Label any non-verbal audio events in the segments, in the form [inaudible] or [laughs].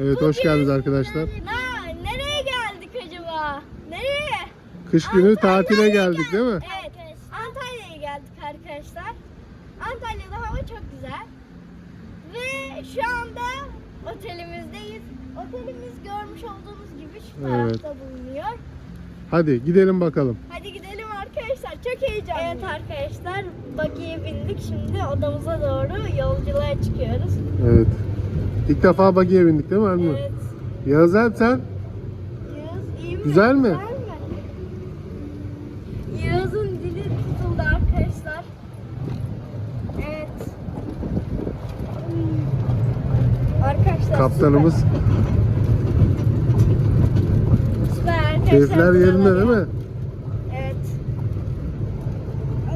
Evet hoş geldiniz arkadaşlar. Na, nereye geldik acaba? Nereye? Kış günü tatile geldik değil mi? Evet. Antalya'ya geldik arkadaşlar. Antalya'da hava çok güzel. Ve şu anda otelimizdeyiz. Otelimiz görmüş olduğunuz gibi şu Evet. tarafta bulunuyor. Hadi gidelim bakalım. Hadi gidelim arkadaşlar. Çok heyecanlıyım. Evet arkadaşlar. Buggy'ye bindik. Şimdi odamıza doğru yolculuğa çıkıyoruz. Evet. İlk defa bagiye bindik değil mi Armin? Evet. Yağız Alp sen? Yağız iyi mi? Güzel mi? Güzel mi? Yağız'ın dili tutuldu arkadaşlar. Evet. Arkadaşlar Kaptanımız. süper. Süper arkadaşlar. Keyifler yerinde değil mi? Evet.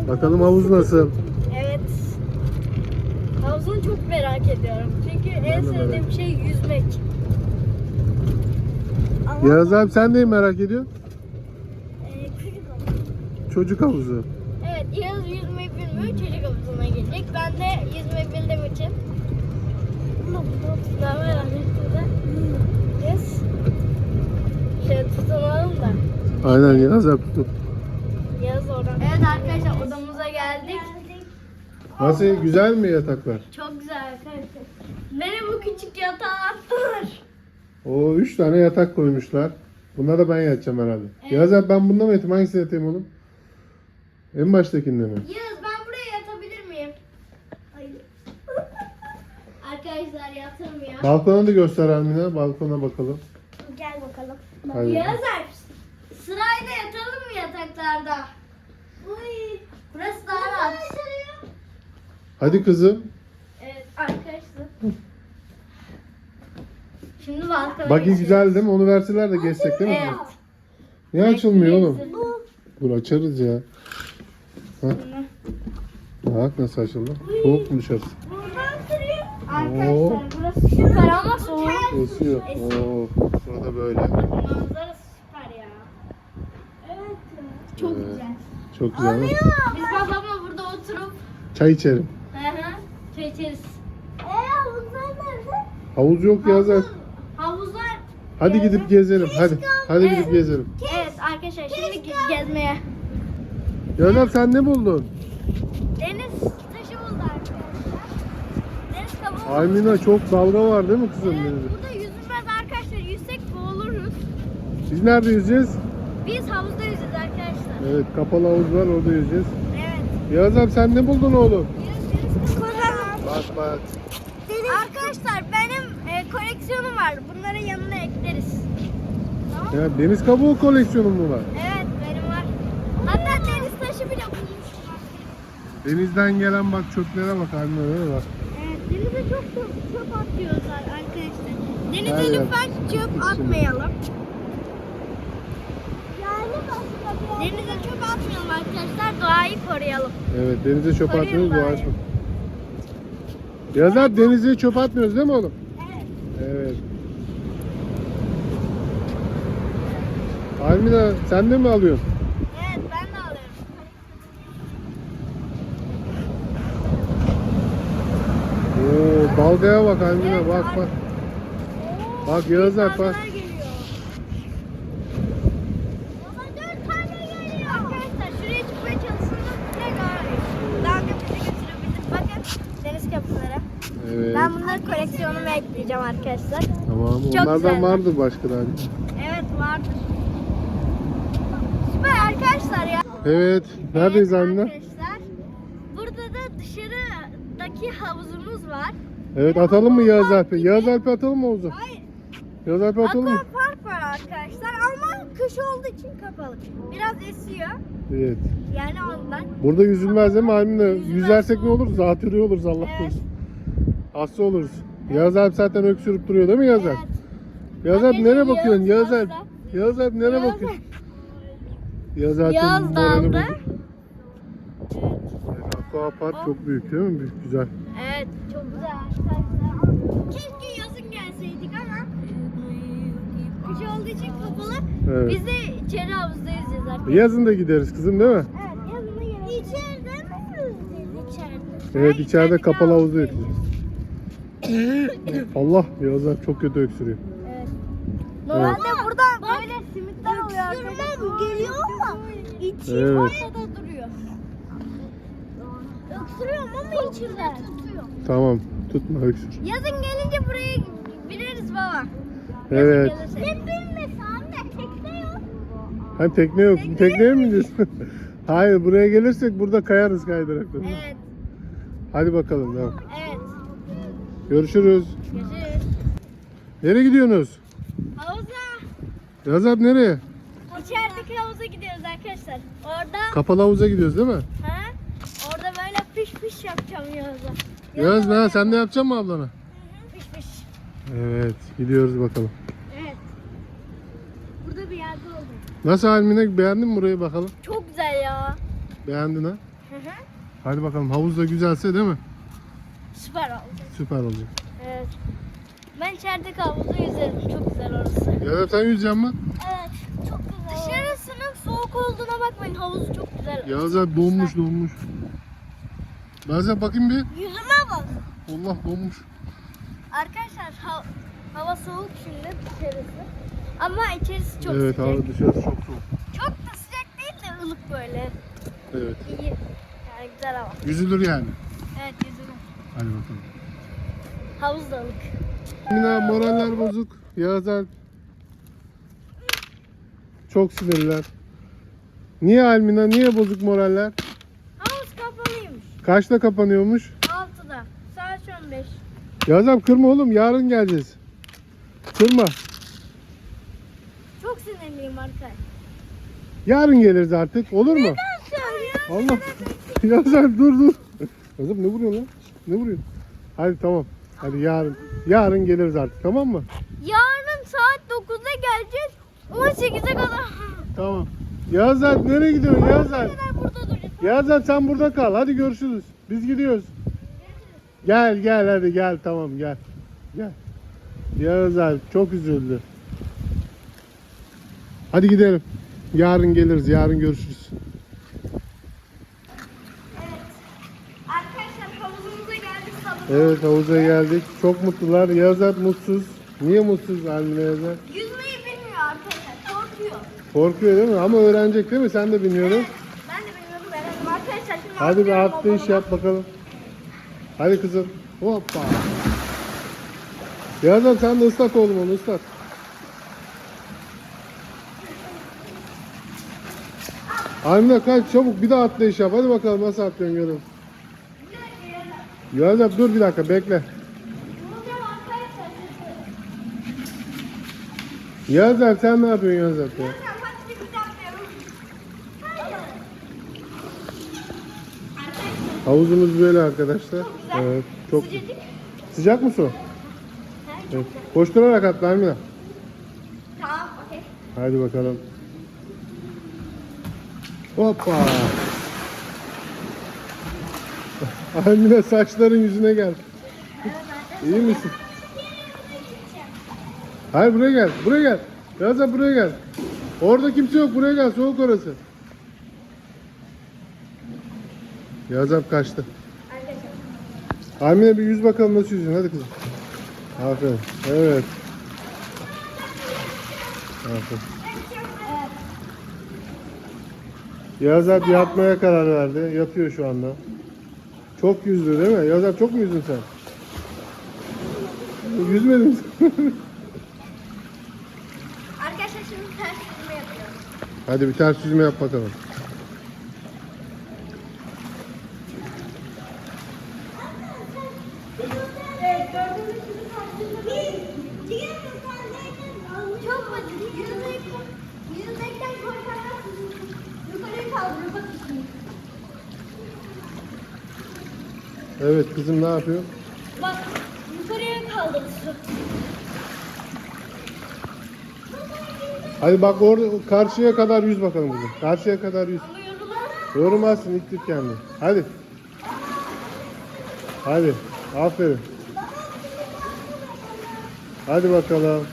Bakalım havuz nasıl? Evet. Havuzunu çok merak ediyorum. Çünkü en sevdiğim şey yüzmek. Ama, Yağız Alp sen neyi merak ediyorsun? e, çocuk havuzu. Çocuk havuzu. Evet, Yağız yüzmeyi bilmiyor, çocuk havuzuna gelecek. Ben de yüzmeyi bildiğim için. Ben merak ettim. Yes. Şöyle tutunalım da. Aynen Yağız Alp tutun. Yağız oradan. Evet arkadaşlar odamıza geldik. Nasıl güzel mi yataklar? Çok güzel arkadaşlar. Beni bu küçük yatağa attılar. O üç tane yatak koymuşlar. Bunda da ben yatacağım herhalde. Yağız Alp ben bunda mı yatayım? Hangisine yatayım oğlum? En baştakinde mi? Yağız ben buraya yatabilir miyim? Hayır. [laughs] arkadaşlar yatırmıyor. Balkona da göster Almina. Balkona bakalım. Gel bakalım. Hadi. Yağız Alp, Sırayla yatalım mı yataklarda? Uy. Burası daha rahat. Hadi kızım. Evet arkadaşlar. Şimdi Bak geçiyoruz. güzel değil mi? Onu verseler de geçsek değil mi? Evet. Niye açılmıyor oğlum? Bu. Dur açarız ya. Bak nasıl açıldı. Soğuk mu dışarısı? Buradan sürüyor. Oo. Arkadaşlar burası süper ama soğuk. Esiyor. Oo. Sonra böyle. Manzara süper ya. Evet. Çok Evet. güzel. Çok güzel. ama Biz babamla burada oturup Çay içerim. hı hı, çay içeriz. Eee havuzlar nerede? Havuz yok ya zaten. Hadi gidip gezelim. Hadi. Hadi gidip gezelim. Evet arkadaşlar şimdi ge- gezmeye. Yönem sen ne buldun? Deniz taşı buldu arkadaşlar. Deniz kabuğu. Almina çok dalga var değil mi kızım? Evet, denizde? burada yüzülmez arkadaşlar. Yüzsek boğuluruz. Biz nerede yüzeceğiz? Biz havuzda yüzeceğiz arkadaşlar. Evet kapalı havuz var orada yüzeceğiz. Evet. Yağız abi sen ne buldun oğlum? Bak bak. Arkadaşlar benim e, koleksiyonum var. Bunları yanına. Ya deniz kabuğu koleksiyonu mu var? Evet benim var. Hatta deniz taşı bile bulmuşum. Denizden gelen bak çöplere bak Almina öyle bak. Evet denize çok çöp, çöp atıyorlar arkadaşlar. Denize Her yer lütfen çöp atmayalım. Yani başka Denize çöp atmayalım arkadaşlar. Doğayı koruyalım. Evet denize çöp atmıyoruz ben dua ya. etme. Yağız abi denize çöp atmıyoruz değil mi oğlum? Evet. Evet. Almina sen de mi alıyorsun? Evet ben de alıyorum. Oo dalgaya bak Almina Evet, bak bak. Bak Yağız bak. Kapıları. Evet. Ben bunları koleksiyonuma ekleyeceğim arkadaşlar. Tamam Çok onlardan güzel. vardır başka da. Evet vardır. Arkadaşlar ya. Evet. Neredeyiz evet, Almina? Arkadaşlar burada da dışarıdaki havuzumuz var. Evet atalım mı Yağız Alp'e? Yağız Alp'e atalım mı havuza? Hayır. Yağız Alp'e atalım mı? Park var arkadaşlar ama kış olduğu için kapalı. Biraz esiyor. Evet. Yani ondan. Burada yüzülmez değil mi Almina? Yüzersek ne olur? Zatürre oluruz Allah Evet. korusun. Hasta oluruz. Yağız Alp zaten öksürüp duruyor değil mi Yağız Alp? Evet. Yağız Alp nereye bakıyorsun? Yağız Alp. Yağız Alp nereye bakıyorsun? Yağız Alp'in Yağız morali daldı. bozuk. Evet, Aqua Park çok büyük değil mi? Büyük, güzel. Evet çok güzel. Keşke yazın gelseydik ama kış olduğu için kapalı. Evet. Biz de içeri havuzda yüzeceğiz arkadaşlar. Yazın da gideriz kızım değil mi? Evet yazın da gelelim. İçeride mi yüzeceğiz? İçeride. Evet içeride kapalı havuz havuzda yüzeceğiz. [coughs] Allah Yağızlar çok kötü öksürüyor. Evet. Normalde buradan böyle simitler arkadaşlar. geliyor ama içi Evet. ortada duruyor. Öksürüyorum ama içimden. Tamam tutma öksür. Yazın gelince buraya bineriz baba. Evet. Hep binme anne tekne yok. Hani tekne yok. Tekneye mi gidiyorsun? [laughs] Hayır buraya gelirsek burada kayarız kaydırakta. Evet. Hadi bakalım tamam. Evet. Görüşürüz. Görüşürüz. Nereye gidiyorsunuz? Havuza. Yazap nereye? İçerideki havuza gidiyoruz arkadaşlar. Orada Kapalı havuza gidiyoruz değil mi? ha? Orada böyle piş piş yapacağım Yağız'a. Yağız ne? Sen de yapacak mı ablana? Piş piş. Evet gidiyoruz bakalım. Evet. Burada bir yerde oldum. Nasıl Almine beğendin mi burayı bakalım? Çok güzel ya. Beğendin ha? Hı hı. Hadi bakalım havuz da güzelse değil mi? Süper oldu. Süper olacak. Evet. Ben içerideki havuzda yüzerim. Çok güzel orası. Yazap sen yüzeceksin mi? Evet. Çok güzel. Dışarısının soğuk olduğuna bakmayın. Havuzu çok güzel. Yağız abi donmuş donmuş. Bazen bakayım bir. Yüzüme bak. Allah donmuş. Arkadaşlar ha- hava soğuk şimdi dışarısı. Ama içerisi çok evet sıcak. hava dışarısı çok soğuk. Çok da sıcak değil de ılık böyle. Evet. İyi. Yani güzel hava. Yüzülür yani. Evet yüzümü. Hadi bakalım. Havuz da ılık. Mina moraller bozuk. Yağız Alp. Çok sinirliler. Niye Almina? Niye bozuk moraller? Havuz kapalıymış. Kaçta kapanıyormuş? 6'da. Saat 15. Yağız Alp kırma oğlum. Yarın geleceğiz. Kırma. Çok sinirliyim arkadaşlar. Yarın geliriz artık. Olur mu? Allah. [laughs] Yağız Alp dur dur. Yağız Alp ne vuruyorsun lan? Ne vuruyorsun? Hadi tamam. Hadi yarın. Yarın geliriz artık tamam mı? Yarın saat 9'da geleceğiz. 18'e kadar. [laughs] Tamam. Yağız Alp nereye gidiyorsun. Yağız Alp sen burada kal. Hadi görüşürüz. Biz gidiyoruz. Gel gel hadi gel tamam gel. Gel. Yağız Alp çok üzüldü. Hadi gidelim. Yarın geliriz. Yarın görüşürüz. Arkadaşlar havuzumuza geldik sabah. Evet havuza geldik. Çok mutlular. Yağız Alp mutsuz. Niye mutsuz Almine Yağız Alp? Yüzmeyi bilmiyor arkadaşlar. Korkuyor. Korkuyor değil mi? Ama öğrenecek değil mi? Sen de bilmiyorsun. Ben de bilmiyorum öğrendim arkadaşlar. Şimdi Hadi bir atlayış yap bakalım. Hadi kızım. Hoppa. Yağız Alp sen de ıslat oğlum onu ıslat. Almina kaç çabuk bir daha atlayış yap. Hadi bakalım nasıl atlıyorsun görelim. Alp dur bir dakika bekle. Alp sen ne yapıyorsun Alp ya? Havuzumuz böyle arkadaşlar. Evet. Çok Sıcacık. sıcak mı su? Evet. Koşturarak atla Almina. Tamam okey. Hadi bakalım. Hoppa. Almina saçların yüzüne gel. İyi misin? Hayır buraya gel. Buraya gel. Gaza buraya gel. Orada kimse yok. Buraya gel. Soğuk orası. Yazap kaçtı. Almina bir yüz bakalım nasıl yüzüyorsun. Hadi kızım. Aferin. Evet. Aferin. Yağız Alp yatmaya karar verdi. Yatıyor şu anda. Çok yüzdü değil mi? Yağız Alp çok mu yüzdün sen? Yüzmedin. Arkadaşlar şimdi ters yüzme yapıyorum. Hadi bir ters yüzme yap bakalım. Evet gördüğünüz gibi ters yüzme Çok basit. Yüzdeyken, yüzdeyken korkarlar yukarıya kaldırıyor. Bak şimdi. Evet kızım ne yapıyor? Bak yukarıya kaldırdı su. Hadi bak orada karşıya kadar yüz bakalım kızım. Karşıya kadar yüz. Ama yorulur. Yorulmazsın ittir kendini. Hadi. Hadi. Aferin. Hadi bakalım.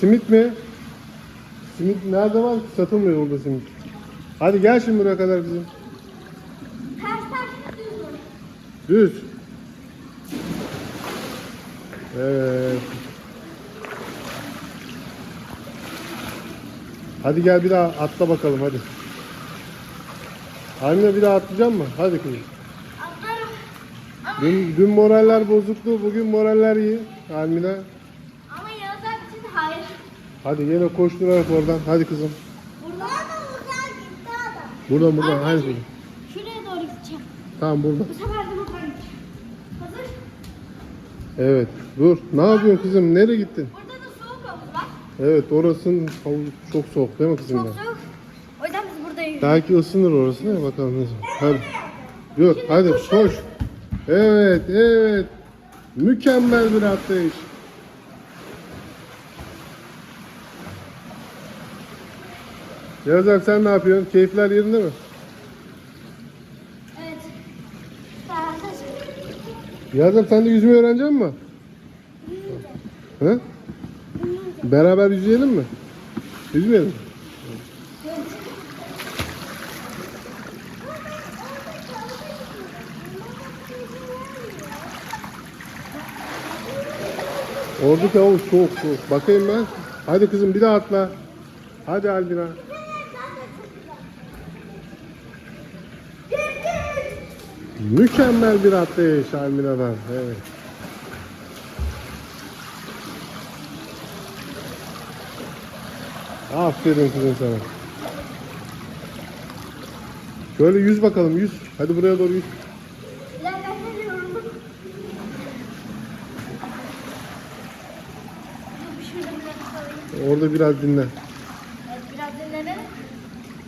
Simit mi? Simit nerede var? Satılmıyor burada simit. Hadi gel şimdi buraya kadar kızım. Ters ters yüzüyor. Düz. Evet. Hadi gel bir daha atla bakalım hadi. Anne bir daha atlayacak mı? Hadi kızım. Atlarım. Dün, dün moraller bozuktu, bugün moraller iyi. Almina. Ama yazar için hayır. Hadi yine koşturarak oradan. Hadi kızım. Buradan da buradan gitti adam. Buradan buradan. Hadi kızım. Şuraya doğru gideceğim. Tamam burada. Bu sefer de buradan gideceğim. Hazır. Evet. Dur. Ne yapıyorsun kızım? Nereye gittin? Burada da soğuk havuz var. Evet orasının havuz çok soğuk değil mi kızım? Çok ya? soğuk. O yüzden biz buradayız. Belki ısınır orası ne bakalım ne zaman. Hadi. Dur hadi koş. Evet evet. Mükemmel bir atlayış. Yazar sen ne yapıyorsun? Keyifler yerinde mi? Evet. Yazar sen de yüzmeyi öğrenecek misin? He? Beraber yüzeyelim mi? Yüzmeyelim. Oradaki havuz soğuk soğuk. Bakayım ben. Hadi kızım bir daha atla. Hadi Albina. Mükemmel bir atlayış Almina'dan. Evet. Aferin kızım sana. Şöyle yüz bakalım yüz. Hadi buraya doğru yüz. Bir dakika ben yoruldum. Dur, Şurada biraz kalayım. Orada biraz dinlen. Evet, biraz dinlenelim.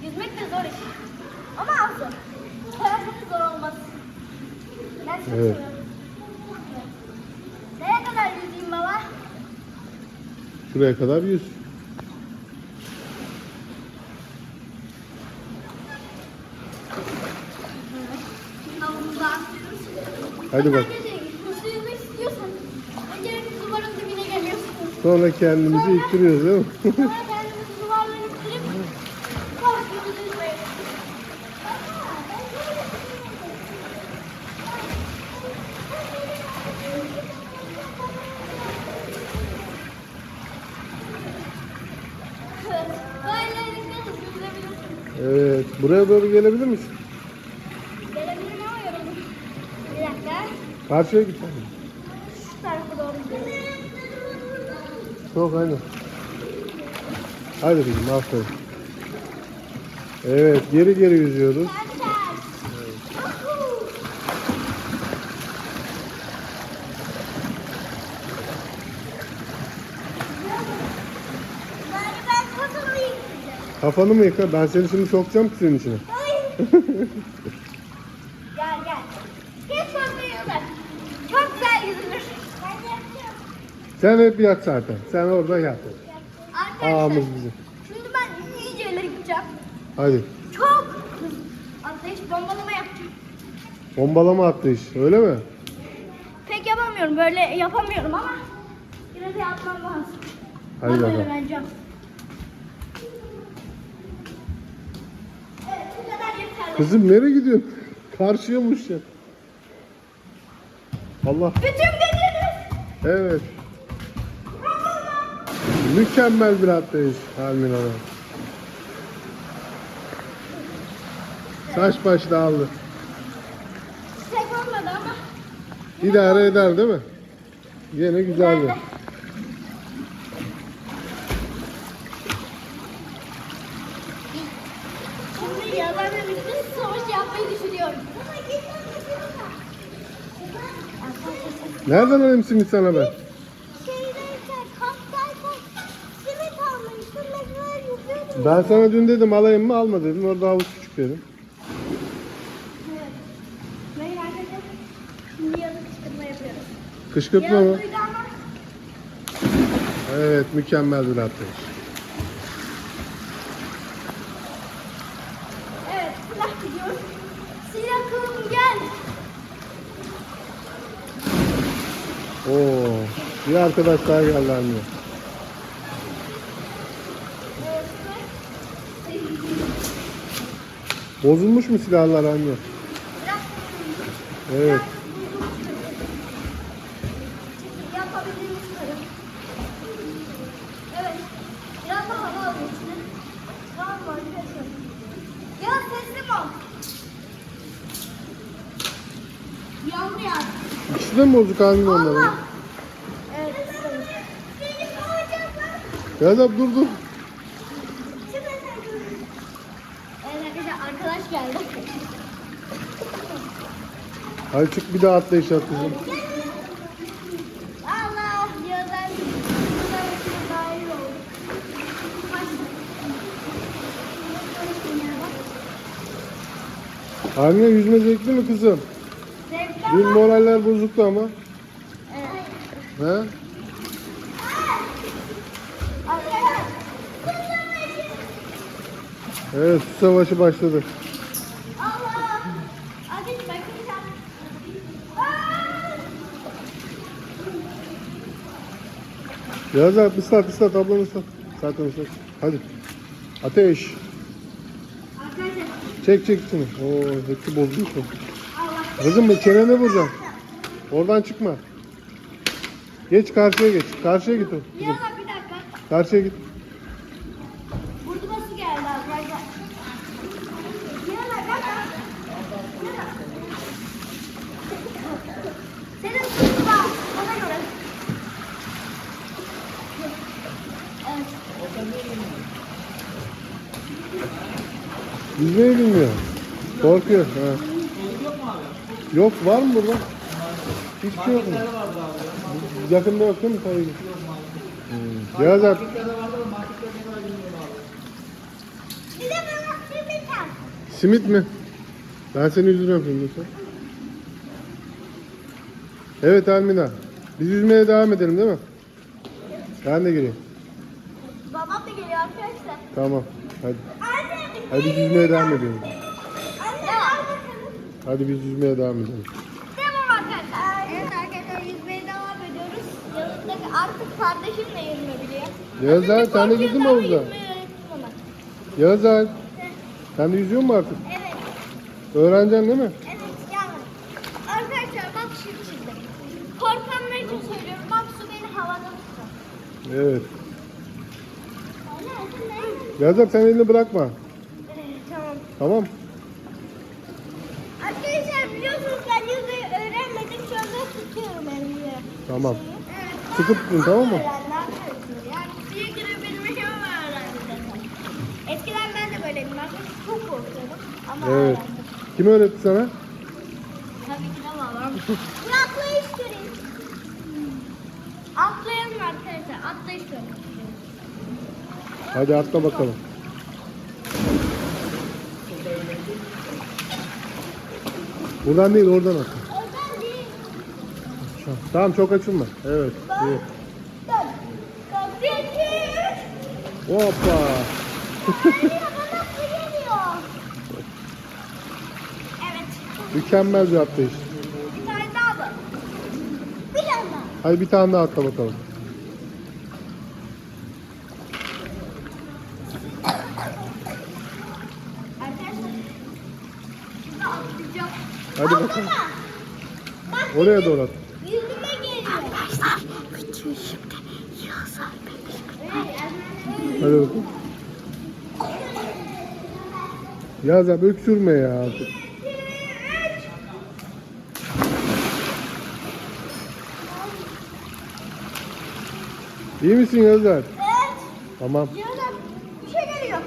Yüzmek de zor iş. Ama az zor. Tarafını zor olmaz. Ben çok Evet. Nereye kadar yüzeyim baba? Şuraya kadar yüz. Hadi bak. Yüzmek istiyorsan öncelikle duvarın dibine geliyorsun. Sonra kendimizi ittiriyoruz değil mi? Sonra kendimizi duvarlara ittirip korkuyoruz yüzmeye. Evet, böylelikle hızlı yüzebilirsin. evet. Buraya doğru gelebilir misin? Gelebilirim ama yoruldum. Bir dakika. Karşıya git. Şu tarafa doğru gidelim. Çok aynen. Hadi kızım aferin. Evet geri geri yüzüyoruz. Bari ben kafamı yıkayacağım. Kafanı mı yıka? Ben seni şimdi sokacağım ki senin içine. [laughs] gel gel. Hiç korkmuyorlar. Çok güzel yüzülür. De. Sen hep yat zaten. Sen orada yat. Arkadaşlar. Ağamız bizim. Şimdi ben iyice ileri gideceğim. Hadi. Çok. Atlayış bombalama yapacağım. Bombalama atlayış. Öyle mi? Pek yapamıyorum. Böyle yapamıyorum ama biraz yapmam lazım. Hadi bakalım. öğreneceğim. Evet bu kadar yeterli. Kızım nereye gidiyorsun? Karşıyamış ya. Allah. Bütün gücünüz. Evet. Mükemmel bir atlayış Halmin Hanım. Saç baş dağıldı. Tek olmadı ama. İdare eder değil mi? Yine güzeldi. Nereden alayım simit sana ben? Ben sana dün dedim alayım mı alma dedim. Orada havuz küçük dedim. Kışkırtma mı? Evet mükemmel bir atlayış. Bir arkadaş daha geldi anne. Bozulmuş mu silahlar anne? Evet. İkisi de mi bozuk abi onların? Abi dur dur. Evet arkadaşlar arkadaş geldi. Hadi çık bir daha atla işaret kızım. Allah içine dahil oldu. Haline yüzme zevkli mi kızım? Zevkli Dün ama. moraller bozuktu ama. Evet. He? Arkadaşlar. Evet su savaşı başladı. Allah. Hadi. Aa! Yağız abi ıslat ıslat ablanı ıslat. Zaten ıslat. Hadi. Ateş. Arkadaşlar. Çek çek içini. Oo hepsi bozulmuş mu? Allah. Kızım bu çenene vuracaksın. Oradan çıkma. Geç karşıya geç. Karşıya git. o. Kızım. Bir dakika. Karşıya git. Burnuma su geldi arkadaşlar. Yana bak. Yana. Senin suyun var. Ona göre. Evet. Yüzmeyi bilmiyor. Korkuyor. Ha. Yok var mı burada? Hiçbir şey yok mu? Yakında yok değil mi? Tabii. Hmm. Yağız abi. Bir de bana su biter. Simit mi? Ben seni yüzüyorum şimdi lütfen. Evet Almina. Biz yüzmeye devam edelim değil mi? Ben de gireyim. Babam da geliyor arkadaşlar. Tamam. Hadi. Anne. Hadi biz yüzmeye devam edelim. Hadi biz yüzmeye devam edelim. Devam arkadaşlar. Evet arkadaşlar yüzmeye devam ediyoruz. Yanındaki artık kardeşim de yüzme biliyor. Yağız abi sen de yüzmeyi öğrettim ona. Yağız. Sen de yüzüyor musun artık? Evet. Öğreneceksin değil mi? Evet yani. Arkadaşlar bak şimdi şimdi. Korkanlar için söylüyorum. Bak su beni havada tutar. Evet. Yağız sen elini bırakma. Tamam. Arkadaşlar biliyorsunuz ben yüzmeyi öğrenmedim. Şu anda tutuyorum elimi. Tamam. Evet. Sıkı tutun tamam mı? Yani suya girebilmeyi ama öğrendi zaten. Eskiden ben de böyleydim. Ben çok korkuyordum. Ama Evet. öğrendim. Kim öğretti sana? Tabii ki de babam. Atlayış göreyim. Atlayalım arkadaşlar. Atlayış göreyim. Hadi atla bakalım. Buradan değil oradan at. Oradan değil. Tamam çok açılma. Evet. iyi. Bir, iki, üç. Hoppa. Evet. Mükemmel bir atlayış. Bir tane daha mı? Bir tane daha. Hadi bir tane daha atla bakalım. Hadi bakalım. Bak Oraya doğru at. yüzüme geliyor. Arkadaşlar. Bütün şimdi yazar Hadi bakalım. Abi öksürme ya artık. İyi misin Yazar? Evet. Tamam. Yanına bir şey geliyor.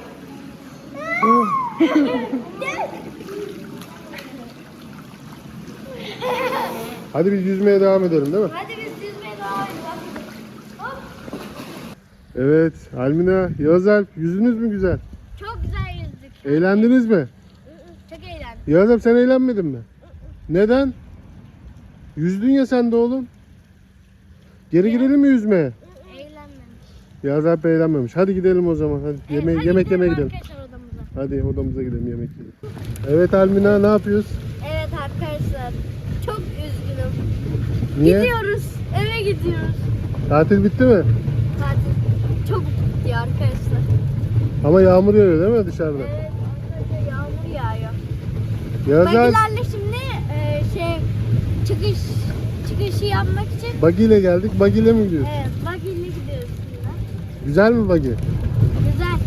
[laughs] Hadi biz yüzmeye devam edelim değil mi? Hadi biz yüzmeye devam edelim. Hop. Evet. Almina, Yağız Alp yüzünüz mü güzel? Çok güzel yüzdük. Eğlendiniz mi? Çok eğlendim. Yağız Alp sen eğlenmedin mi? Neden? Yüzdün ya sen de oğlum. Geri girelim mi yüzmeye? Eğlenmemiş. Yağız Alp eğlenmemiş. Hadi gidelim o zaman. Hadi yeme yemek yemeye gidelim. Arkadaşlar odamıza. Hadi odamıza gidelim yemek yiyelim. Evet Almina ne yapıyoruz? Niye? Gidiyoruz. Eve gidiyoruz. Tatil bitti mi? Tatil çok bitti arkadaşlar. Ama yağmur yağıyor değil mi dışarıda? Evet arkadaşlar yağmur yağıyor. Yağacak. Bagilerle şimdi e, şey çıkış çıkışı yapmak için. Bagiyle geldik. Bagiyle mi gidiyoruz? Evet bagiyle gidiyoruz şimdi. Güzel mi bagi? Güzel.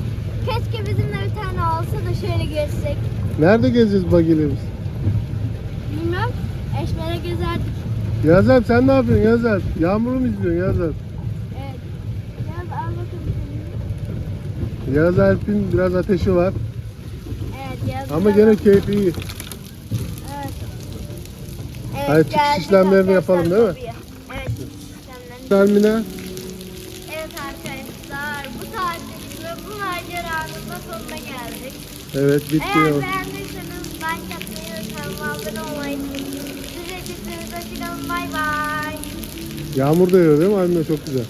Keşke bizimle bir tane olsa da şöyle gezsek. Nerede gezeceğiz bagiyle biz? Bilmiyorum. Eşmere gezerdik. Yazar sen ne yapıyorsun Yazar? Yağmuru mu izliyorsun Yazar? Evet. Yaz al bakalım. Yaz Alp'in biraz ateşi var Evet yaz. ama gene keyfi iyi. Evet. Evet, çıkış işlemlerini yapalım, değil mi? Evet çıkış işlemlerini. Termine Evet arkadaşlar bu tatilin ve bu maceranın sonuna geldik. evet bitti. Eğer Yağmur da yağıyor değil mi Almina çok güzel.